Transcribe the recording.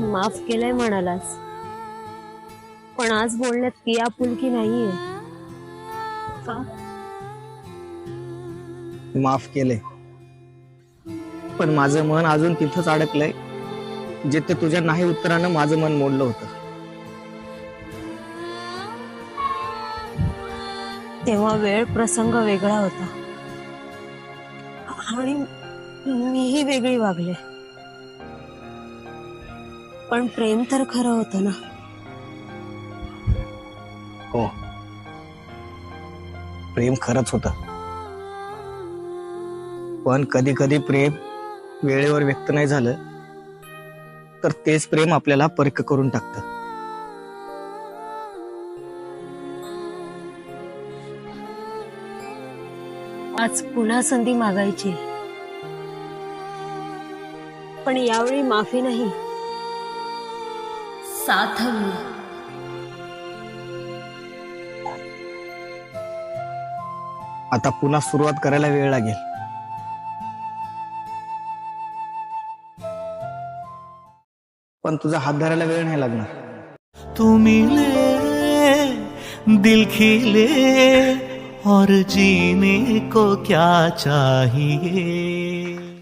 माफ केलंय म्हणालास. पण आज बोलण्यात ती आपुलकी नाहीये. का? माफ केलंय. पण माझं मन अजून तिथंच अडकलंय जिथे तुझ्या नाही उत्तरानं माझं मन मोडलं होतं. तेव्हा वेळ प्रसंग वेगळा होता. आणि मीही वेगळी वागले. पण प्रेम तर खरं होतं ना. हो. प्रेम खरंच होत. पण कधी कधी प्रेम वेळेवर व्यक्त नाही झालं तर तेच प्रेम आपल्याला परक करून टाकतं. आज पुन्हा संधी मागायची. पण यावेळी माफी नाही. साथ हवी आता पुन्हा सुरुवात करायला वेळ लागेल. पण तुझा हात धरायला वेळ नाही लागणार. तू मिले दिल खिले और जीने को क्या चाहिए?